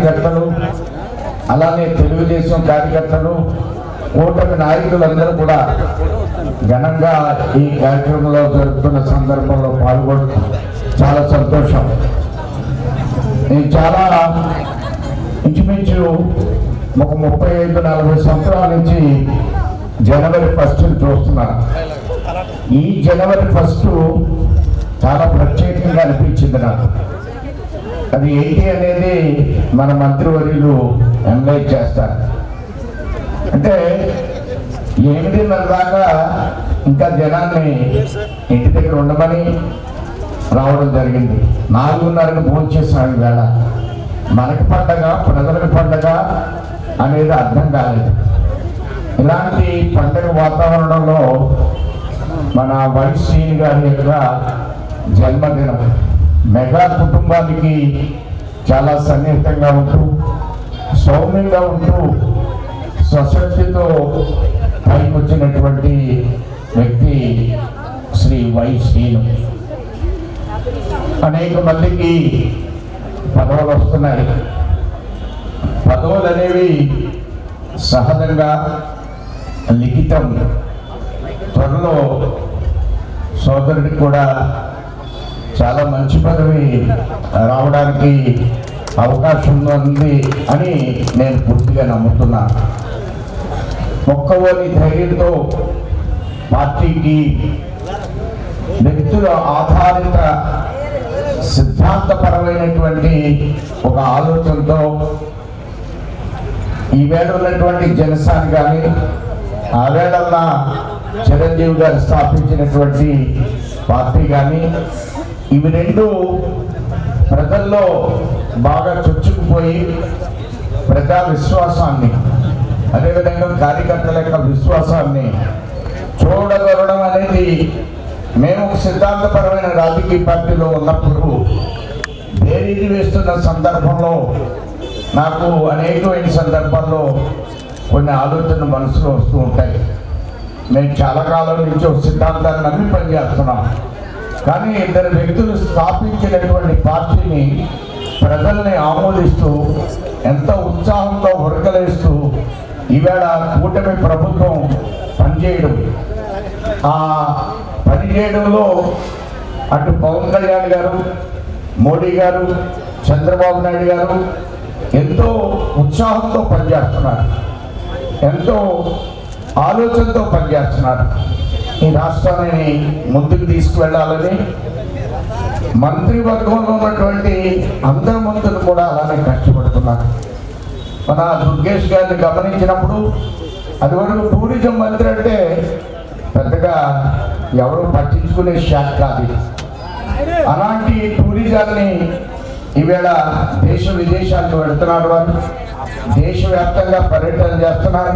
కార్యకర్తలు అలానే తెలుగుదేశం కార్యకర్తలు కూటమి నాయకులందరూ కూడా ఘనంగా ఈ కార్యక్రమంలో జరుపుతున్న సందర్భంలో పాల్గొనడం చాలా సంతోషం. నేను చాలా ఇంచుమించు ఒక ముప్పై ఐదు నలభై సంవత్సరాల నుంచి జనవరి ఫస్ట్ చూస్తున్నాను ఈ జనవరి ఫస్ట్ చాలా ప్రత్యేకంగా అనిపించింది నాకు. అది ఏంటి అనేది మన మంత్రివర్యులు ఎంగేజ్ చేస్తారు. అంటే ఎనిమిదిన్నర దాకా ఇంకా జనాన్ని ఇంటి దగ్గర ఉండమని రావడం జరిగింది. నాలుగున్నరకు ఫోన్ చేసాడు వేళ మనకి పండగ ప్రజలకు పండగ అనేది అర్థం కాలేదు. ఇలాంటి పండగ వాతావరణంలో మన వైస్ గారి యొక్క జన్మదినం. మెగా కుటుంబానికి చాలా సన్నిహితంగా ఉంటూ సౌమ్యంగా ఉంటూ స్వశక్తితో పైకొచ్చినటువంటి వ్యక్తి శ్రీ వై శ్రీను. అనేక మందికి పదవులు వస్తున్నాయి. పదవులు అనేవి సహజంగా లిఖితం. త్వరలో సోదరుడికి కూడా చాలా మంచి పదవి రావడానికి అవకాశం ఉంది అని నేను పూర్తిగా నమ్ముతున్నా. మొక్కవోని ధైర్యంతో పార్టీకి వ్యక్తుల ఆధారిత సిద్ధాంతపరమైనటువంటి ఒక ఆలోచనతో ఈవేళ ఉన్నటువంటి జనసేన కానీ ఆవేళన్న చిరంజీవి గారు స్థాపించినటువంటి పార్టీ కానీ ఇవి రెండు ప్రజల్లో బాగా చొచ్చుకుపోయి ప్రజా విశ్వాసాన్ని అదేవిధంగా కార్యకర్తల యొక్క విశ్వాసాన్ని చూడగలడం అనేది మేము ఒక సిద్ధాంతపరమైన రాజకీయ పార్టీలో ఉన్నప్పుడు బేరీజు వేస్తున్న సందర్భంలో నాకు అనేకమైన సందర్భాల్లో కొన్ని ఆలోచనలు మనసులో వస్తూ ఉంటాయి. మేము చాలా కాలం నుంచి ఒక సిద్ధాంతాన్ని నమ్మి పనిచేస్తున్నాం. కానీ ఇద్దరు వ్యక్తులు స్థాపించినటువంటి పార్టీని ప్రజల్ని ఆమోదిస్తూ ఎంత ఉత్సాహంతో ఉరకలేస్తూ ఈవేళ కూటమి ప్రభుత్వం పనిచేయడం. ఆ పనిచేయడంలో అటు పవన్ కళ్యాణ్ గారు మోడీ గారు చంద్రబాబు నాయుడు గారు ఎంతో ఉత్సాహంతో పనిచేస్తున్నారు. ఎంతో ఆలోచనతో పనిచేస్తున్నారు. ఈ రాష్ట్రాన్ని ముందుకు తీసుకువెళ్ళాలని మంత్రివర్గంలో ఉన్నటువంటి అందరి మంత్రులు కూడా అలానే కష్టపడుతున్నారు. మన దుర్గేష్ గారిని గమనించినప్పుడు అది వరకు టూరిజం మంత్రి అంటే పెద్దగా ఎవరు పట్టించుకునే శాఖ కాదు. అలాంటి టూరిజాన్ని ఈవేళ దేశ విదేశాలకు వెళుతున్నారు వారు దేశవ్యాప్తంగా పర్యటన చేస్తున్నారు.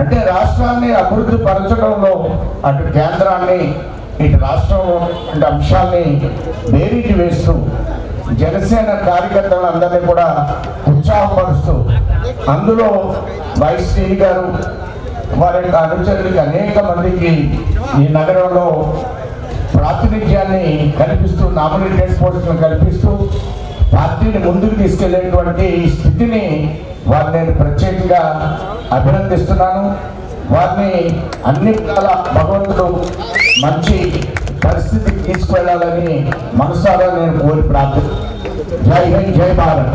అంటే రాష్ట్రాన్ని అభివృద్ధి పరచడంలో అటు కేంద్రాన్ని ఇటు రాష్ట్రం అంటే అంశాల్ని బేరీకి వేస్తూ జనసేన కార్యకర్తలందరినీ కూడా ఉత్సాహపరుస్తూ అందులో వైస్ శ్రీ గారు వారి యొక్క అనుచరులకి అనేక మందికి ఈ నగరంలో ప్రాతినిధ్యాన్ని కల్పిస్తూ నామినేటెడ్ పోస్టులను కల్పిస్తూ పార్టీని ముందుకు తీసుకెళ్ళేటువంటి స్థితిని వారిని నేను ప్రత్యేకంగా అభినందిస్తున్నాను. వారిని అన్ని విధాల భగవంతుడు మంచి పరిస్థితికి తీసుకువెళ్ళాలని మనసారా నేను కోరి ప్రార్థిస్తున్నాను. జై హింద్ జై భారత్.